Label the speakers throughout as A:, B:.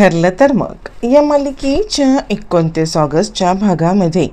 A: ठरलं तर मग. या मालिकेच्या एकोणतीस ऑगस्टच्या भागामध्ये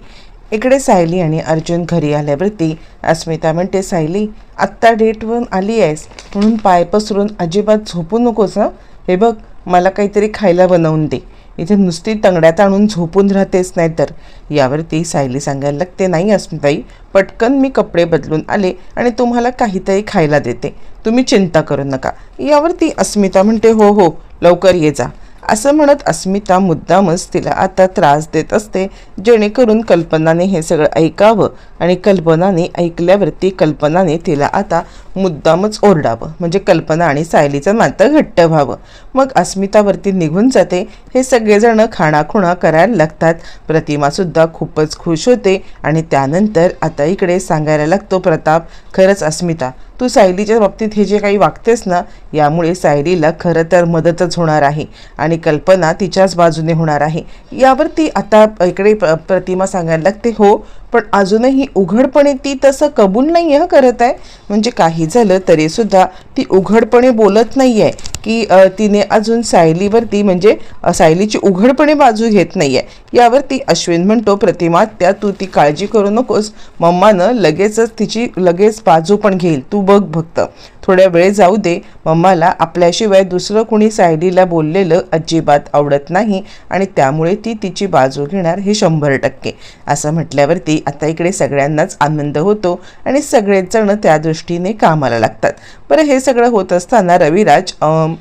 A: इकडे सायली आणि अर्जुन घरी आल्यावरती अस्मिता म्हणते सायली आत्ता डेटवरून आली आहेस म्हणून पाय पसरून अजिबात झोपू नकोस हं. हे बघ मला काहीतरी खायला बनवून दे. इथे नुसती तंगड्यात आणून झोपून राहतेस नाही तर यावरती सायली सांगायला लागते नाही अस्मिताई पटकन मी कपडे बदलून आले आणि तुम्हाला काहीतरी खायला देते. तुम्ही चिंता करू नका. यावरती अस्मिता म्हणते हो हो लवकर ये जा. असं म्हणत अस्मिता मुद्दामच तिला आता त्रास देत असते जेणेकरून कल्पनाने हे सगळं ऐकावं आणि कल्पनाने ऐकल्यावरती कल्पनाने तिला आता मुद्दामच ओरडावं म्हणजे कल्पना आणि सायलीचं नातं घट्ट व्हावं. मग अस्मितावरती निघून जाते. हे सगळेजणं खाणाखुणा करायला लागतात. प्रतिमासुद्धा खूपच खुश होते आणि त्यानंतर आता इकडे सांगायला लागतो प्रताप खरंच अस्मिता तू सायलीच्या बाबतीत हे जे काही वागतेस ना यामुळे सायलीला खरं तर मदतच होणार आहे आणि कल्पना तिच्याच बाजूने होणार आहे. यावरती आता इकडे प्र- प्रतिमा सांगायला लागते हो पण अजूनही उघडपणे ती तसं कबूल नाही आहे करत आहे. म्हणजे काही झालं तरीसुद्धा ती उघडपणे बोलत नाही आहे की तिने अजून सायलीवरती म्हणजे सायलीची उघडपणे बाजू घेत नाही आहे यावरती अश्विन म्हणतो प्रतिमा त्या तू ती काळजी करू नकोस. मम्मानं लगेचच तिची लगेच बाजू पण घेईल. तू बघ भक्त थोड्या वेळ जाऊ दे. मम्माला आपल्याशिवाय दुसरं कुणी सायलीला बोललेलं अजिबात आवडत नाही आणि त्यामुळे ती तिची बाजू घेणार हे शंभर टक्के. असं म्हटल्यावरती आता इकडे सगळ्यांनाच आनंद होतो आणि सगळेच जण त्या दृष्टीने कामाला लागतात. बरं हे सगळं होत असताना रविराज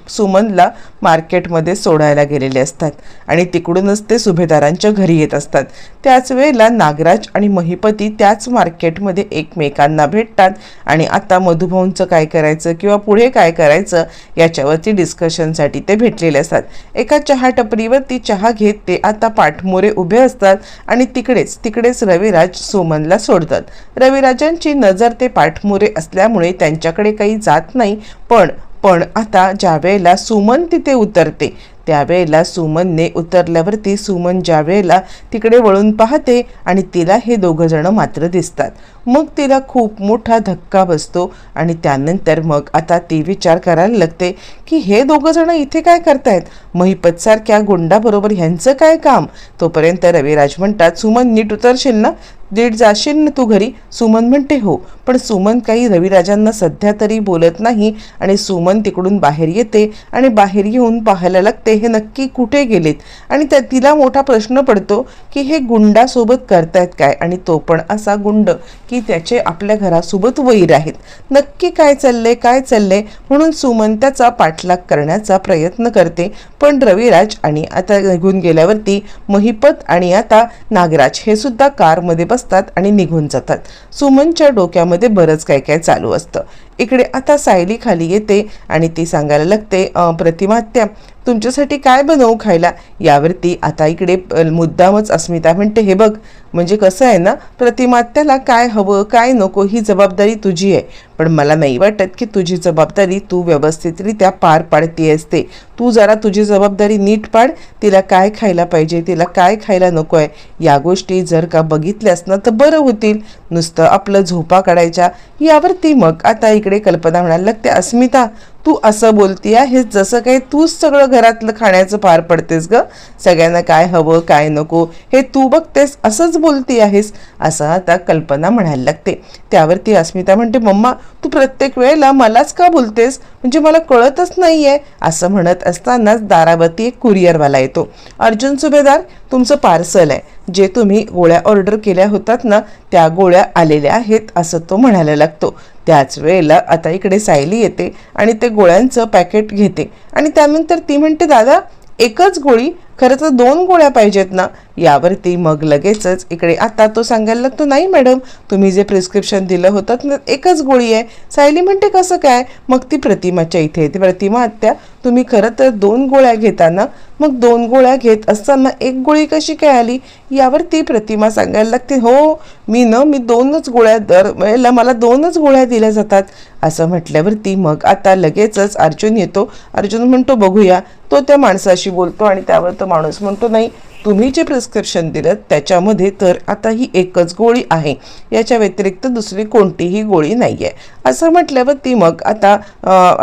A: सुमनला मार्केटमध्ये सोडायला गेलेले असतात आणि तिकडूनच ते सुभेदारांच्या घरी येत असतात. त्याच वेळेला नागराज आणि महिपती त्याच मार्केटमध्ये एकमेकांना भेटतात आणि आता मधुभाऊंचं काय करायचं? किंवा पुढे काय करायचं याच्यावरती डिस्कशनसाठी ते भेटलेले असतात. एका चहा टपरीवरती चहा घेत ते आता पाठमोरे उभे असतात आणि तिकडेच तिकडेच रविराज सुमनला सोडतात. रविराजांची नजर ते पाठमोरे असल्यामुळे त्यांच्याकडे काही जात नाही पण पण आता ज्यावेळेला सुमन तिथे उतरते त्यावेळेला सुमनने उतरल्यावरती सुमन ज्या वेळेला तिकडे वळून पाहते आणि तिला हे दोघं जण मात्र दिसतात. मग तिला खूप मोठा धक्का बसतो आणि त्यानंतर मग आता ती विचार करायला लागते की हे दोघं जण इथे काय करतायत? महिपतसारख्या गुंडाबरोबर ह्यांचं काय काम? तोपर्यंत रविराज म्हणतात सुमन नीट उतरशील ना? दीड जाशील ना तू घरी? सुमन म्हणते हो. पण सुमन काही रविराजांना सध्या तरी बोलत नाही आणि सुमन तिकडून बाहेर येते आणि बाहेर येऊन पाहायला लागते हे नक्की कुठे गेलेत? आणि त्या तिला मोठा प्रश्न पडतो की हे गुंडासोबत करतायत काय? आणि तो पण असा गुंड की त्याचे आपल्या घरासोबत वैर आहेत. नक्की काय चाललंय काय चाललंय? म्हणून सुमन त्याचा पाठलाग करण्याचा प्रयत्न करते. पण रविराज आणि आता निघून गेल्यावरती महिपत आणि आता नागराज हे सुद्धा कारमध्ये बसतात आणि निघून जातात. सुमनच्या डोक्यामध्ये बरंच काय काय चालू असतं. इकडे आता सायली खाली येते आणि ती सांगायला लागते प्रतिमात्या तुमच्यासाठी तुझ्यासाठी काय बनवू खायला? यावरती आता इकडे मुद्दामच अस्मिता म्हणते हे बघ म्हणजे कसं आहे ना प्रतिमात्याला काय हवं काय नको ही जबाबदारी तुझी आहे. पण मला नाही वाटत की तुझी जबाबदारी तू व्यवस्थितरित्या पार पाडती असते. तू जरा तुझी जबाबदारी नीट पाड तिला काय खायला पाहिजे तिला काय खायला नको आहे या गोष्टी जर का बघितल्यास ना तर बरं होतील. नुसतं आपलं झोपा काढायच्या यावरती मग आता इकडे कल्पना म्हणायला लागते अस्मिता तू असं बोलती आहेस जसं काही तूच सगळं घरातलं खाण्याचं पार पडतेस ग. सगळ्यांना काय हवं काय नको हे तू बघतेस असंच बोलती आहेस असं आता कल्पना म्हणायला लागते. त्यावरती अस्मिता म्हणते मम्मा तू प्रत्येक वेळेला मलाच का बोलतेस? म्हणजे मला कळतच नाही आहे असं म्हणत असतानाच दारावरती एक कुरिअरवाला येतो. अर्जुन सुभेदार तुमचं पार्सल आहे. जे तुम्ही गोळ्या ऑर्डर केल्या होतात ना त्या गोळ्या आलेल्या आहेत असं तो म्हणायला लागतो. त्याच वेळेला आता इकडे सायली येते आणि ते गोळ्यांचं पॅकेट घेते. आणि त्यानंतर ती म्हणते दादा एकच गोळी खरं तर दोन गोळ्या पाहिजेत ना? यावरती मग लगेचच इकडे आता तो सांगायला लागतो नाही मॅडम तुम्ही जे प्रिस्क्रिप्शन दिलं होतं ना एकच गोळी आहे. सायली म्हणते कसं काय? मग ती प्रतिमाच्या इथे येते. प्रतिमा आत्या तुम्ही खरं तर दोन गोळ्या घेताना मग दोन गोळ्या घेत असताना एक गोळी कशी काय आली? यावरती प्रतिमा सांगायला लागते हो मी न मी दोनच गोळ्या दर वेळेला मला दोनच गोळ्या दिल्या जातात. असं म्हटल्यावरती मग आता लगेचच अर्जुन येतो. अर्जुन म्हणतो बघूया. तो त्या माणसाशी बोलतो आणि त्यावर तो माणूस म्हणतो नाही तुम्ही जे प्रिस्क्रिप्शन दिलं त्याच्यामध्ये तर आता ही एकच गोळी आहे. याच्या व्यतिरिक्त दुसरी कोणतीही गोळी नाही आहे असं म्हटल्यावरती मग आता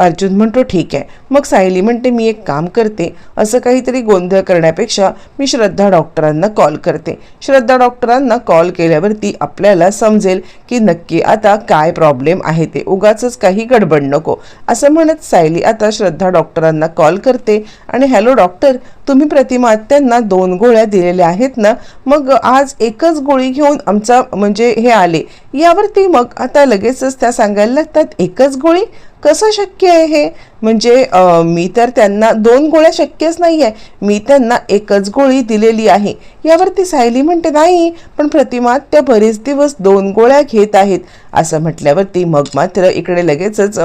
A: अर्जुन म्हणतो ठीक आहे. मग सायली म्हणते मी एक काम करते. असं काहीतरी गोंधळ करण्यापेक्षा मी श्रद्धा डॉक्टरांना कॉल करते. श्रद्धा डॉक्टरांना कॉल केल्यावरती आपल्याला समजेल की नक्की आता काय प्रॉब्लेम आहे ते. उगाच काही गडबड नको. असं म्हणत सायली आता श्रद्धा डॉक्टरांना कॉल करते आणि हॅलो डॉक्टर तुम्ही प्रतिमात्यांना दोन गोळ्या दिलेल्या आहेत ना? मग आज एकच गोळी घेऊन आमचा म्हणजे हे आले. यावरती मग आता लगेचच त्या सांगायला लागतात एकच गोळी कसं शक्य आहे हे? म्हणजे मी तर त्यांना दोन गोळ्या शक्यच नाही आहे मी त्यांना एकच गोळी दिलेली आहे. यावरती सायली म्हणते नाही पण प्रतिमा त्या बरेच दिवस दोन गोळ्या घेत आहेत. असं म्हटल्यावरती मग मात्र इकडे लगेचच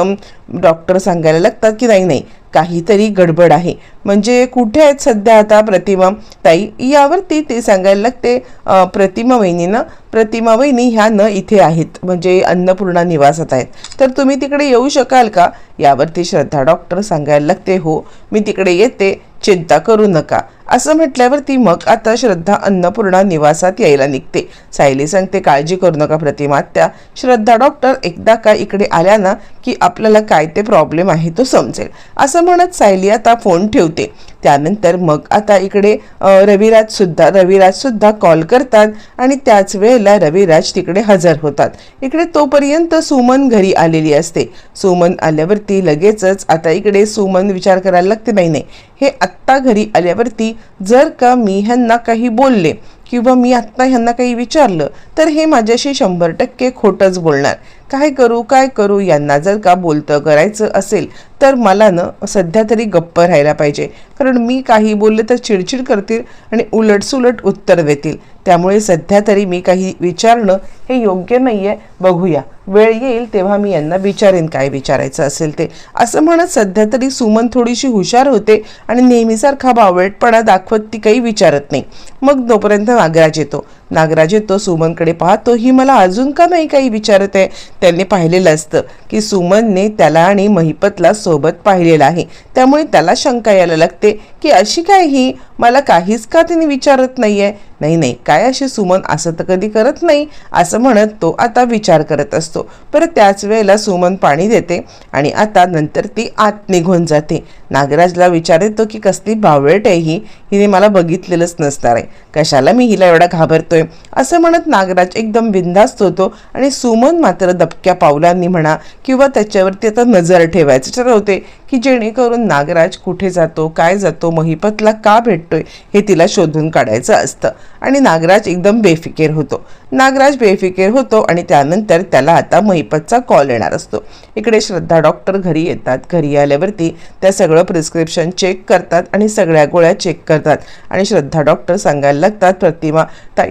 A: डॉक्टर सांगायला लागतात की नाही नाही काहीतरी गडबड आहे. म्हणजे कुठे आहेत सध्या आता प्रतिमा? ताई यावरती ते सांगायला लागते अं, प्रतिमा वहिनीनं. प्रतिमा वहिनी ह्या न इथे आहेत. म्हणजे अन्नपूर्णा निवासात आहेत. तर तुम्ही तिकडे येऊ शकाल का? यावरती श्रद्धा डॉक्टर सांगायला लागते हो मी तिकडे येते चिंता करू नका. असं म्हटल्यावरती मग आता श्रद्धा अन्नपूर्णा निवासात यायला निघते. सायली सांगते काळजी करू नका प्रतिमात्या श्रद्धा डॉक्टर एकदा का इकडे आल्या ना की आपल्याला काय ते प्रॉब्लेम आहे तो समजेल. असं म्हणत सायली आता फोन ठेवते. त्यानंतर मग आता इकडे रविराजसुद्धा रविराज सुद्धा रविराज सुद्धा कॉल करतात आणि त्याच वेळेला रविराज तिकडे हजर होतात. इकडे तोपर्यंत सुमन घरी आलेली असते. सुमन आल्यावरती लगेचच आता इकडे सुमन विचार करायला लागते नाही नाही हे आत्ता घरी आल्यावरती जर का मी ह्यांना काही बोलले किंवा मी आत्ता ह्यांना काही विचारलं तर हे माझ्याशी शंभर टक्के खोटंच बोलणार. काय करू काय करू यांना जर का बोलतं करायचं असेल तर मला ना सध्या तरी गप्प राहायला पाहिजे. कारण मी काही बोलले तर चिडचिड करतील आणि उलटसुलट उत्तर देतील. त्यामुळे सध्या तरी मी काही विचारणं हे योग्य नाही आहे बघूया. वेळ येईल तेव्हा मी यांना विचारेन काय विचारायचं असेल ते. असं म्हणत सध्या तरी सुमन थोडीशी हुशार होते आणि नेहमीसारखा बावळटपणा दाखवत ती काही विचारत नाही. मग तोपर्यंत नागराज येतो. नागराज येतो सुमनकडे पाहतो ही मला अजून का नाही काही विचारत आहे? त्यांनी पाहिलेलं असतं की सुमनने त्याला आणि महिपतला सोबत पाहिलेलं आहे. त्यामुळे त्याला शंका यायला लागते की अशी काय ही? मला काहीच का तिने विचारत नाही आहे नाही नाही काय अशी सुमन? असं तर कधी करत नाही असं म्हणत तो आता विचार करत असतो. परत त्याच वेळेला सुमन पाणी देते आणि आता नंतर ती आत निघून जाते. नागराजला विचार येतो की कसली भावळट आहे ही? हिने मला बघितलेलंच नसणार आहे. कशाला मी हिला एवढा घाबरतोय? असं म्हणत नागराज एकदम बिंदास्त होतो आणि सुमन मात्र दबक्या पावलांनी म्हणा किंवा त्याच्यावरती आता नजर ठेवायचं. ठरवते की जेणेकरून नागराज कुठे जातो काय जातो महिपतला का भेटतोय हे तिला शोधून काढायचं असतं. आणि नागराज एकदम बेफिकेर होतो. नागराज बेफिकेर होतो आणि त्यानंतर त्याला आता महिपतचा कॉल येणार असतो. इकडे श्रद्धा डॉक्टर घरी येतात. घरी आल्यावरती त्या सगळं प्रिस्क्रिप्शन चेक करतात आणि सगळ्या गोळ्या चेक करतात. आणि श्रद्धा डॉक्टर सांगायला लागतात प्रतिमा ताई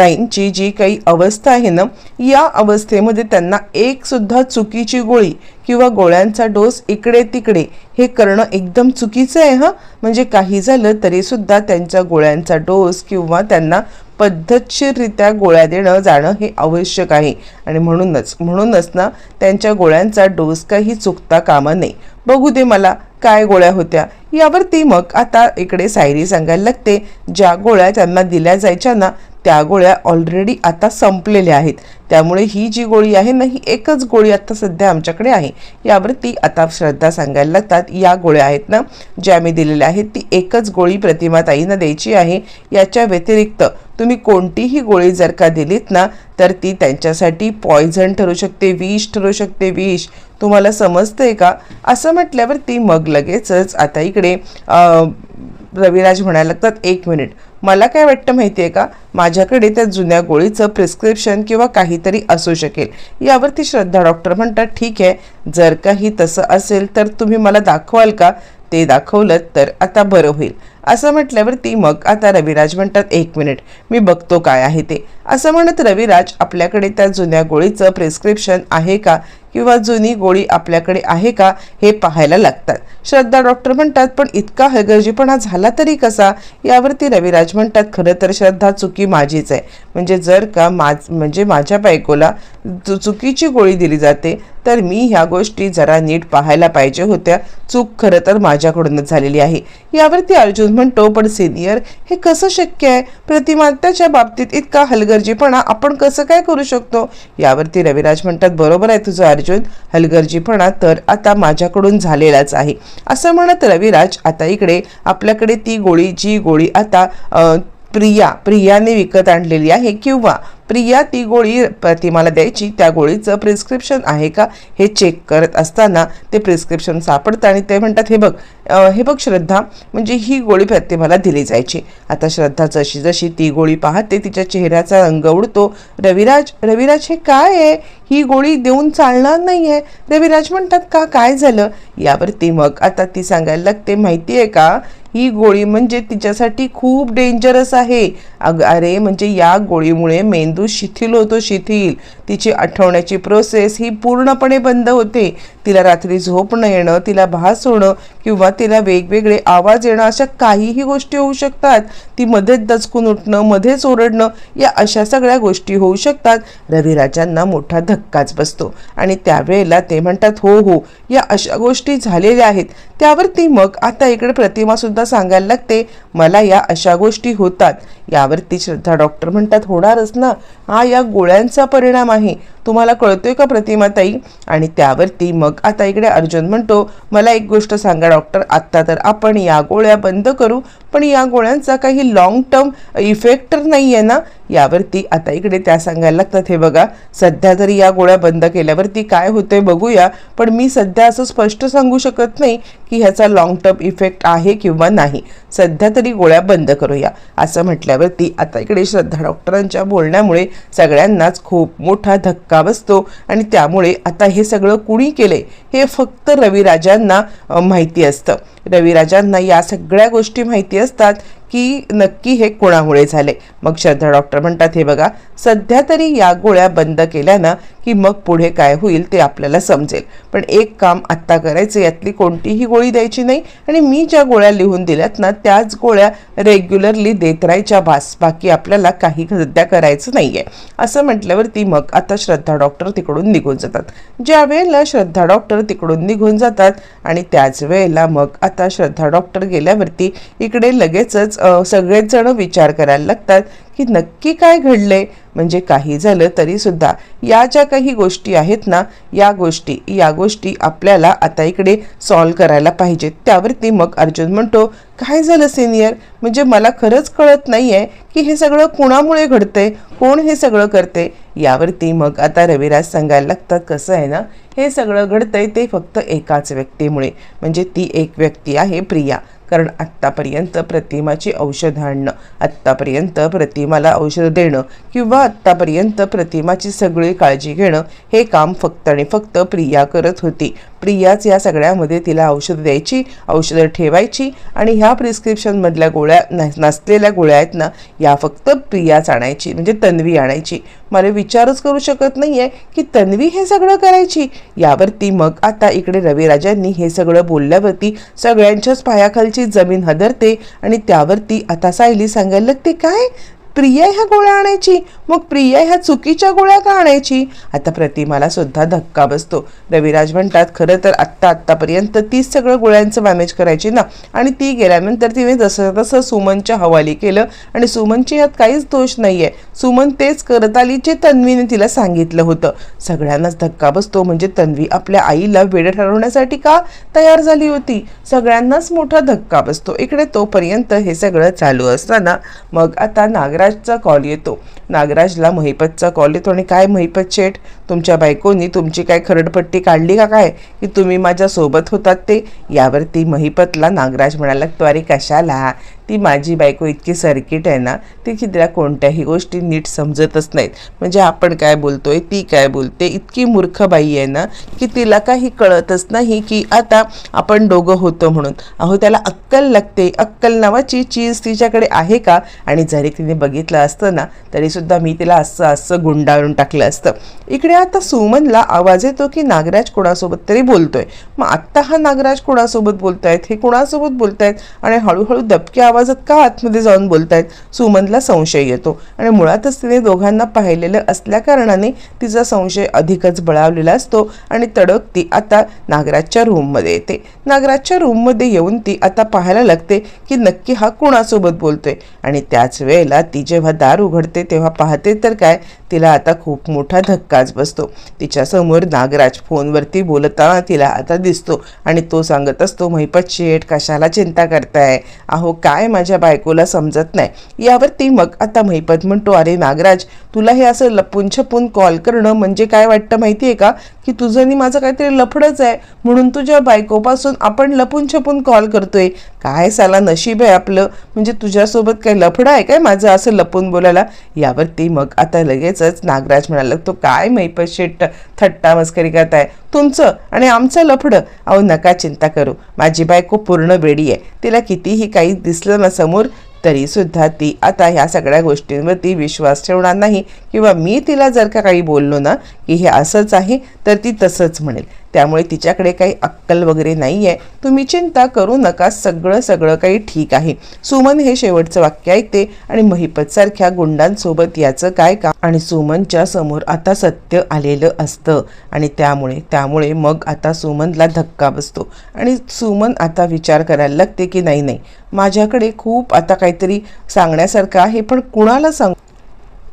A: ताईंची जी काही अवस्था आहे ना या अवस्थेमध्ये त्यांना एकसुद्धा चुकीची गोळी किंवा गोळ्यांचा डोस इकडे तिकडे हे करणं एकदम चुकीचं आहे हां? म्हणजे काही झालं तरीसुद्धा त्यांच्या गोळ्यांचा डोस किंवा त्यांना पद्धतशीररित्या गोळ्या देणं जाणं हे आवश्यक आहे. आणि म्हणूनच म्हणूनच ना त्यांच्या गोळ्यांचा डोस काही चुकता कामा नये. बघू दे मला काय गोळ्या होत्या? यावरती मग आता इकडे सायरी सांगायला लागते. ज्या गोळ्या त्यांना दिल्या जायच्या ना त्या गोळ्या ऑलरेडी आता संपलेल्या आहेत. त्यामुळे ही जी गोळी आहे ना ही एकच गोळी आता सध्या आमच्याकडे आहे. यावर ती आता श्रद्धा सांगायला लागतात. या गोळ्या आहेत ना ज्या मी दिलेल्या आहेत ती एकच गोळी प्रतिमा ताईंना द्यायची आहे. याच्या व्यतिरिक्त तुम्ही कोणतीही गोळी जर का दिलीत ना तर ती त्यांच्यासाठी पॉयझन ठरू शकते विष ठरू शकते विष. तुम्हाला समजते का? असं म्हटल्यावर ती मग लगेचच आता इकडे रविराज म्हणायला लागतात एक मिनिट मला काय वाटतं माहिती आहे का? माझ्याकडे त्या जुन्या गोळीचं प्रिस्क्रिप्शन किंवा काहीतरी असू शकेल. यावरती श्रद्धा डॉक्टर म्हणतात ठीक आहे जर काही तसं असेल तर तुम्ही मला दाखवाल का? ते दाखवलं तर आता बरं होईल. असं म्हटल्यावरती मग आता रविराज म्हणतात एक मिनिट मी बघतो काय आहे ते. असं म्हणत रविराज आपल्याकडे त्या जुन्या गोळीचं प्रिस्क्रिप्शन आहे का? किंवा जुनी गोळी आपल्याकडे आहे का हे पाहायला लागतात. श्रद्धा डॉक्टर म्हणतात पण इतका हलगर्जीपणा झाला तरी कसा? यावरती रविराज म्हणतात खरं तर श्रद्धा चुकी माझीच आहे. म्हणजे जर का माझ म्हणजे माझ्या बायकोला चुकीची गोळी दिली जाते तर मी ह्या गोष्टी जरा नीट पाहायला पाहिजे होत्या. चूक खरं तर माझ्याकडूनच झालेली आहे. यावरती अर्जुन अर्जुन म्हणतो पण सिनियर हे कसं शक्य आहे? प्रतिमात्याच्या बाबतीत इतका हलगर्जीपणा आपण कसं काय करू शकतो? यावरती रविराज म्हणतात बरोबर आहे तुझं अर्जुन हलगर्जीपणा तर आता माझ्याकडून झालेलाच आहे. असं म्हणत रविराज आता इकडे आपल्याकडे ती गोळी जी गोळी आता प्रिया प्रियाने विकत आणलेली आहे किंवा प्रिया ती गोळी प्रतिमाला द्यायची त्या गोळीचं प्रिस्क्रिप्शन आहे का हे चेक करत असताना ते प्रिस्क्रिप्शन सापडतं आणि ते म्हणतात हे बघ हे बघ श्रद्धा म्हणजे ही गोळी प्रतिमाला दिली जायची. आता श्रद्धा जशी जशी ती गोळी पाहते तिच्या चेहऱ्याचा रंग उडतो. रविराज रविराज हे काय आहे? ही गोळी देऊन चालणार नाही आहे रविराज म्हणतात का काय झालं? यावरती मग आता ती सांगायला लागते माहिती आहे का ही गोळी म्हणजे तिच्यासाठी खूप डेंजरस आहे. अग अरे म्हणजे या गोळीमुळे मेंदू शिथिल होतो शिथिल. तिची आठवण्याची प्रोसेस ही पूर्णपणे बंद होते. तिला रात्री झोप न येणं तिला भास होणं किंवा तिला वेगवेगळे आवाज येणं अशा काहीही गोष्टी होऊ शकतात. ती मध्येच दचकून उठणं मध्येच ओरडणं या अशा सगळ्या गोष्टी होऊ शकतात. रविराजांना मोठा धक्काच बसतो. आणि त्यावेळेला ते म्हणतात हो हो या अशा गोष्टी झालेल्या आहेत. त्यावरती मग आता इकडे प्रतिमासुद्धा सांगायला लागते मला या अशा गोष्टी होतात. या यावरती श्रद्धा डॉक्टर म्हणतात होणारच ना. हा या गोळ्यांचा परिणाम आहे. तुम्हाला कळतोय का प्रतिमाताई? आणि त्यावरती मग आता इकडे अर्जुन म्हणतो मला एक गोष्ट सांगा डॉक्टर आत्ता तर आपण या गोळ्या बंद करू पण या गोळ्यांचा काही लाँग टर्म इफेक्ट तर नाही आहे ना? यावरती आता इकडे त्या सांगायला लागतात हे बघा सध्या तरी या गोळ्या बंद केल्यावरती काय होते बघूया पण मी सध्या असं स्पष्ट सांगू शकत नाही की ह्याचा लाँग टर्म इफेक्ट आहे किंवा नाही. सध्या तरी गोळ्या बंद करूया. असं म्हटल्यावरती आता इकडे श्रद्धा डॉक्टरांच्या बोलण्यामुळे सगळ्यांनाच खूप मोठा धक्का बसतो आणि त्यामुळे आता हे सगळं कुणी केले हे फक्त रविराजांना माहिती असतं. रविराजांना या सगळ्या गोष्टी माहिती असतात. की नक्की हे कोणामुळे झाले? मग श्रद्धा डॉक्टर म्हणतात हे बघा सध्या तरी या गोळ्या बंद केल्यानं की मग पुढे काय होईल ते आपल्याला समजेल. पण एक काम आत्ता करायचं यातली कोणतीही गोळी द्यायची नाही आणि मी ज्या गोळ्या लिहून दिल्यात ना त्याच गोळ्या रेग्युलरली देत राहायच्या बास बाकी आपल्याला काही सध्या करायचं नाही आहे असं म्हटल्यावरती मग आता श्रद्धा डॉक्टर तिकडून निघून जातात. ज्या वेळेला श्रद्धा डॉक्टर तिकडून निघून जातात आणि त्याच वेळेला मग आता श्रद्धा डॉक्टर गेल्यावरती इकडे लगेचच सगळेच जण विचार करायला लागतात की नक्की काय घडले म्हणजे काही झालं तरीसुद्धा या ज्या काही गोष्टी आहेत ना या गोष्टी या गोष्टी आपल्याला आता इकडे सॉल्व करायला पाहिजेत. त्यावरती मग अर्जुन म्हणतो काय झालं सिनियर म्हणजे मला खरंच कळत नाही आहे की हे सगळं कुणामुळे घडतंय? कोण हे सगळं करते यावरती मग आता रविराज सांगायला लागतात कसं आहे ना हे सगळं घडतंय ते फक्त एकाच व्यक्तीमुळे. म्हणजे ती एक व्यक्ती आहे प्रिया. कारण आत्तापर्यंत प्रतिमाची औषधं आणणं आत्तापर्यंत प्रतिमाला औषधं देणं किंवा आत्तापर्यंत प्रतिमाची सगळी काळजी घेणं हे काम फक्त आणि फक्त प्रिया करत होती. प्रियाच या सगळ्यामध्ये तिला औषधं द्यायची औषधं ठेवायची आणि ह्या प्रिस्क्रिप्शनमधल्या गोळ्या नस- नसलेल्या गोळ्या आहेत ना या फक्त प्रियाच आणायची म्हणजे तन्वी आणायची. मला विचारच करू शकत नाही आहे की तन्वी हे सगळं करायची? यावरती मग आता इकडे रविराजांनी हे सगळं बोलल्यावरती सगळ्यांच्याच पायाखालची जमीन हदरते आणि त्यावरती आता सायली सांगायला लागते काय? प्रिया ह्या गोळ्या आणायची? मग प्रिया ह्या चुकीच्या गोळ्या का आणायची? आता प्रतिमाला सुद्धा धक्का बसतो. रविराज म्हणतात खरं तर आत्ता आत्तापर्यंत तीच सगळं गोळ्यांचं मॅनेज करायची ना? आणि ती गेल्यानंतर तिने जसं तसं सुमनच्या हवाली केलं आणि सुमनची यात काहीच दोष नाही आहे सुमन तेच करत आली जे तन्वीने तिला सांगितलं होतं. सगळ्यांनाच धक्का बसतो म्हणजे तन्वी आपल्या आईला वेळ ठरवण्यासाठी का तयार झाली होती? सगळ्यांनाच मोठा धक्का बसतो. इकडे तोपर्यंत हे सगळं चालू असताना मग आता नागराजचा कॉल येतो. नागराजला महिपतचा कॉल येतो. आणि काय महिपत शेठ? तुमच्या बायकोनी तुमची काय खरडपट्टी काढली का काय? की तुम्ही माझ्यासोबत होतात ते? यावरती महिपतला नागराज म्हणाला त्वारी कशाला? ती माझी बायको इतकी सर्किट आहे ना ती की तिला कोणत्याही गोष्टी नीट समजतच नाहीत. म्हणजे आपण काय बोलतोय ती काय बोलते? इतकी मूर्ख बाई आहे ना की तिला काही कळतच नाही की आता आपण दोघं होतो म्हणून. अहो त्याला अक्कल लागते. अक्कल नावाची चीज तिच्याकडे आहे का? आणि जरी तिने बघितलं असतं ना तरीसुद्धा मी तिला असं असं गुंडाळून टाकलं असतं. इकडे आता सुमनला आवाज येतो की नागराज कोणासोबत तरी बोलतोय. मग आत्ता हा नागराज कोणासोबत बोलतायत हे कोणासोबत बोलतायत? आणि हळूहळू दबक्या आवाजात का आतमध्ये जाऊन बोलतायत? सुमनला संशय येतो. आणि मुळातच तिने दोघांना पाहिलेलं असल्या कारणाने तिचा संशय अधिकच बळावलेला असतो. आणि तडक ती आता नागराजच्या रूममध्ये येते. नागराजच्या रूममध्ये येऊन ती आता पाहायला लागते की नक्की हा कोणासोबत बोलतोय? आणि त्याच वेळेला ती जेव्हा दार उघडते तेव्हा पाहते तर काय? तिला आता खूप मोठा धक्काच बसतो. तिच्यासमोर नागराज फोनवरती बोलताना तिला आता दिसतो आणि तो सांगत असतो महिपत शेठ कशाला चिंता करताय? अहो काय माझ्या बायकोला समजत नाही. यावरती मग आता महिपत म्हणतो अरे नागराज तुला हे असं लपून छपून कॉल करणं म्हणजे काय वाटतं माहिती आहे का? की तुझं आणि माझं काहीतरी लफडच आहे. म्हणून तुझ्या बायकोपासून आपण लपून छपून कॉल करतोय. काय साला नशीब आहे आपलं? म्हणजे तुझ्यासोबत काय लफडं आहे काय माझं असं लपून बोलायला? यावरती मग आता लगेचच नागराज म्हणाला तो काय मैपत शेट थट्टा मस्करी करताय? तुमचं आणि आमचं लफडं? अहो नका चिंता करू. माझी बायको पूर्ण वेडी आहे. तिला कितीही काही दिसलं ना समोर तरीसुद्धा ती आता ह्या सगळ्या गोष्टींवरती विश्वास ठेवणार नाही. किंवा मी तिला जर का काही बोललो ना की हे असंच आहे तर ती तसंच म्हणेल. त्यामुळे तिच्याकडे काही अक्कल वगैरे नाही आहे तुम्ही चिंता करू नका सगळं सगळं काही ठीक आहे. सुमन हे शेवटचं वाक्य ऐकते आणि महिपतसारख्या गुंडांसोबत याचं काय काम? आणि सुमनच्या समोर आता सत्य आलेलं असतं. आणि त्यामुळे त्यामुळे मग आता सुमनला धक्का बसतो. आणि सुमन आता विचार करायला लागते की नाही नाही माझ्याकडे खूप आता काहीतरी सांगण्यासारखं आहे पण कुणाला सांग?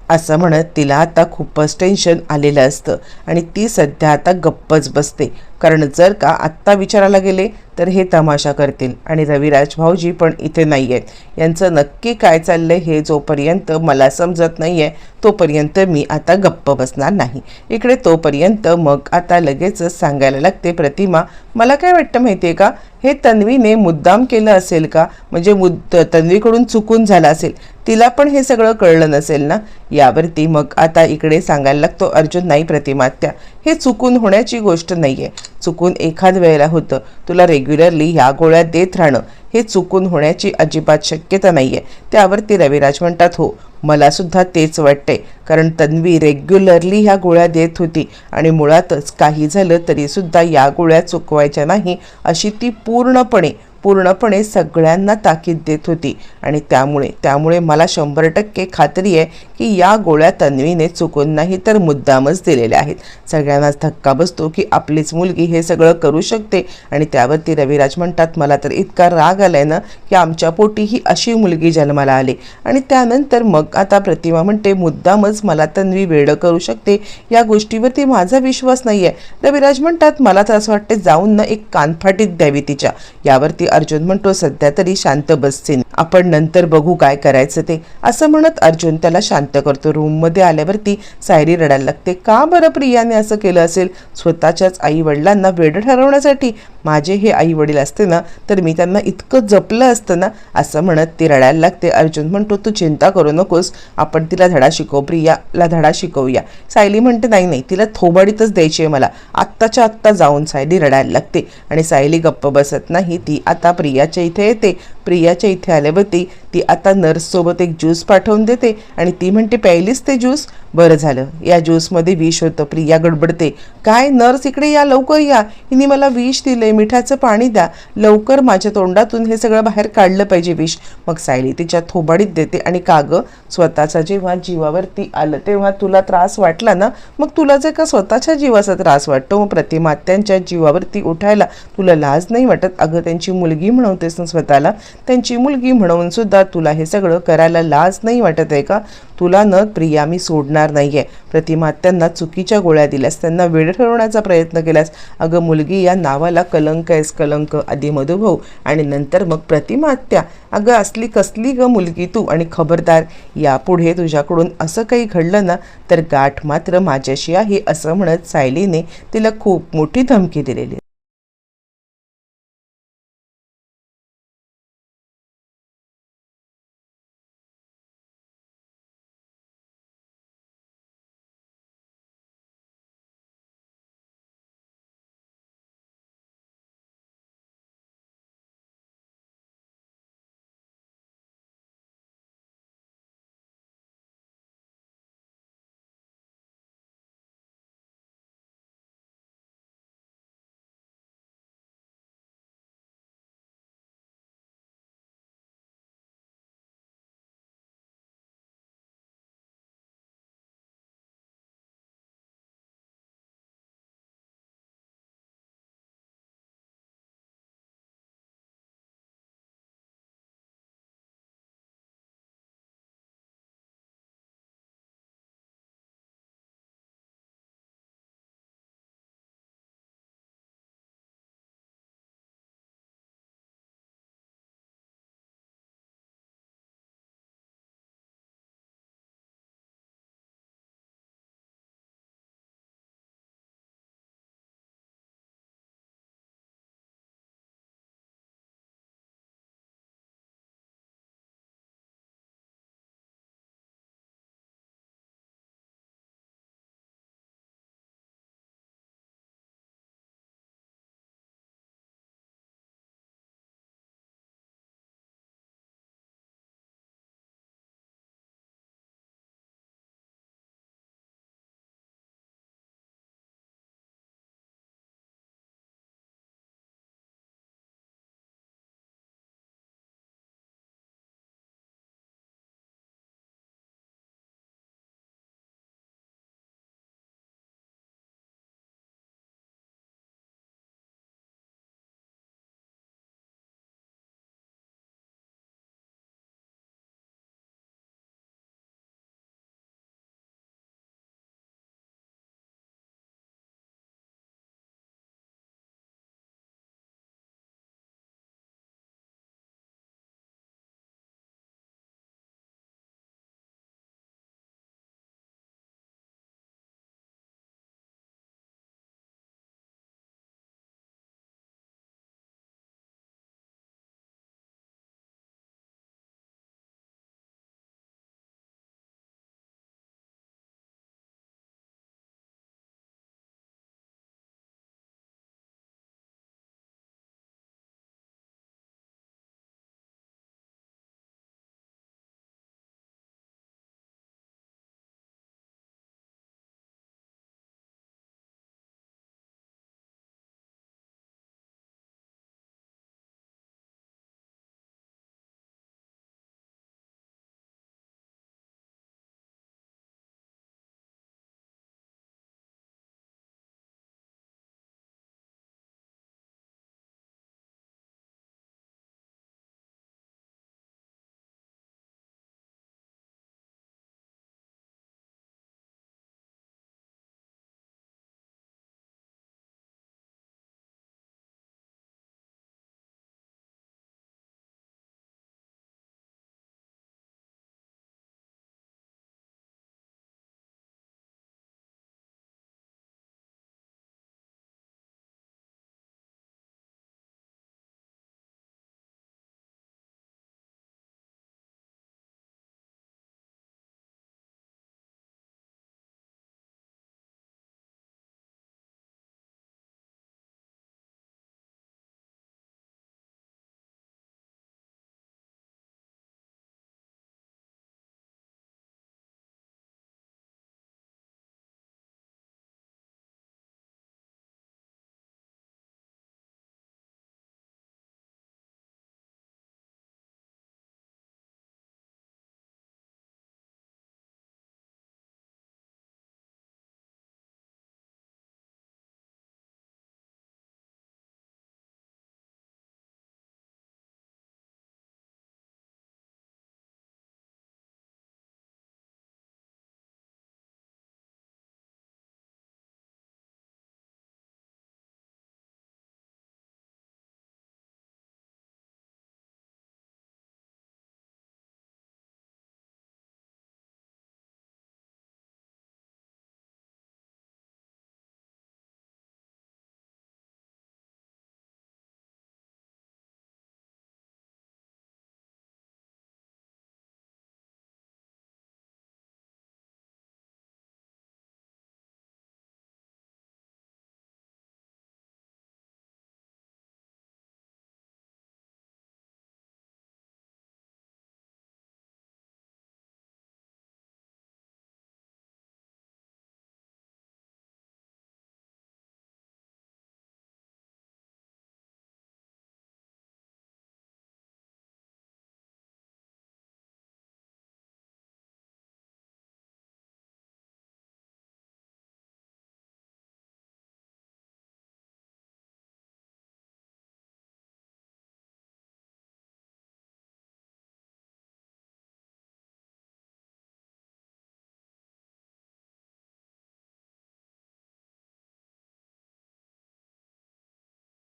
A: असं म्हणत तिला आता खूपच टेन्शन आलेलं असतं. आणि ती सध्या आता गप्पच बसते. कारण जर का आत्ता विचारायला गेले तर हे तमाशा करतील. आणि रविराज भाऊजी पण इथे नाही आहेत यांचं नक्की काय चाललं हे जोपर्यंत मला समजत नाही आहे तोपर्यंत मी आता गप्प बसणार नाही. इकडे तोपर्यंत मग आता लगेचच सांगायला लागते प्रतिमा मला काय वाटतं माहिती आहे का? हे तन्वीने मुद्दाम केलं असेल का? म्हणजे मुद्द तन्वीकडून चुकून झालं असेल. तिला पण हे सगळं कळलं नसेल ना? यावरती मग आता इकडे सांगायला लागतो अर्जुन नाही प्रतिमात्या हे चुकून होण्याची गोष्ट नाही आहे चुकून एखाद वेळेला होतं. तुला रेग्युलरली ह्या गोळ्या देत राहणं हे चुकून होण्याची अजिबात शक्यता नाही आहे त्यावरती रविराज म्हणतात हो मला सुद्धा तेच वाटते कारण तन्वी रेग्युलरली ह्या गोळ्या देत होती आणि मुळातच काही झालं तरीसुद्धा या गोळ्या चुकवायच्या नाही अशी ती पूर्णपणे पूर्णपणे सगळ्यांना ताकीद देत होती. आणि त्यामुळे त्यामुळे मला शंभर टक्के खात्री आहे की या गोळ्या तन्वीने चुकून नाही तर मुद्दामच दिलेल्या आहेत. सगळ्यांनाच धक्का बसतो की आपलीच मुलगी हे सगळं करू शकते. आणि त्यावरती रविराज म्हणतात मला तर इतका राग आलाय ना की आमच्या पोटी ही अशी मुलगी जन्माला आली. आणि त्यानंतर मग आता प्रतिमा म्हणते मुद्दामच मला तन्वी वेडं करू शकते. या गोष्टीवरती माझा विश्वास नाही आहे रविराज म्हणतात मला तर असं वाटते जाऊन ना एक कानफाटीत द्यावी तिच्या. यावरती अर्जुन म्हणतो सध्या तरी शांत बसतील आपण नंतर बघू काय करायचं ते. असं म्हणत अर्जुन त्याला शांत करतो. रूममध्ये आल्यावरती सायरी रडायला लागते. का बरं प्रियाने असं केलं असेल? स्वतःच्याच आई वडिलांना वेड ठरवण्यासाठी. माझे हे आई वडील असते ना तर मी त्यांना इतकं जपलं असतं ना असं म्हणत ती रडायला लागते. अर्जुन म्हणतो तू चिंता करू नकोस. आपण तिला धडा शिकव. प्रियाला धडा शिकवूया. सायली म्हणते नाही नाही. तिला थोबाडीतच द्यायची आहे मला. आत्ताच्या आत्ता जाऊन सायली रडायला लागते. आणि सायली गप्प बसत नाही. ती आता प्रियाच्या इथे येते. प्रियाच्या इथे आल्यावरती ती आता नर्ससोबत एक ज्यूस पाठवून देते आणि ती म्हणते प्यायलीच ते ज्यूस बरं झालं. या ज्यूसमध्ये विष होतं. प्रिया गडबडते. काय? नर्स इकडे या लवकर या. हिने मला विष दिले मिठाचं पाणी द्या. लवकर माझ्या तोंडातून हे सगळं बाहेर काढलं पाहिजे विष. मग सायली तिच्या थोबाडीत देते आणि कागं स्वतःचा जेव्हा जीवावरती आलं तेव्हा तुला त्रास वाटला ना? मग तुला जर का स्वतःच्या जीवाचा त्रास वाटतो मग प्रतिमात्यांच्या जीवावरती उठायला तुला लाज नाही वाटत? अगं त्यांची मुलगी म्हणवतेस ना स्वतःला. त्यांची मुलगी म्हणून सुद्धा तुला हे सगळं करायला लाज नाही वाटत आहे का? तुला न प्रिया मी सोडणार नाही आहे प्रतिमात्यांना चुकीच्या गोळ्या दिल्यास त्यांना वेळ ठरवण्याचा प्रयत्न केल्यास अगं मुलगी या नावाला कलंक आहेस कलंक. आधी मधुभाऊ आणि नंतर मग प्रतिमात्या अगं असली कसली ग मुलगी तू आणि खबरदार. यापुढे तुझ्याकडून असं काही घडलं ना तर गाठ मात्र माझ्याशी आहे असं म्हणत सायलीने तिला खूप मोठी धमकी दिलेली.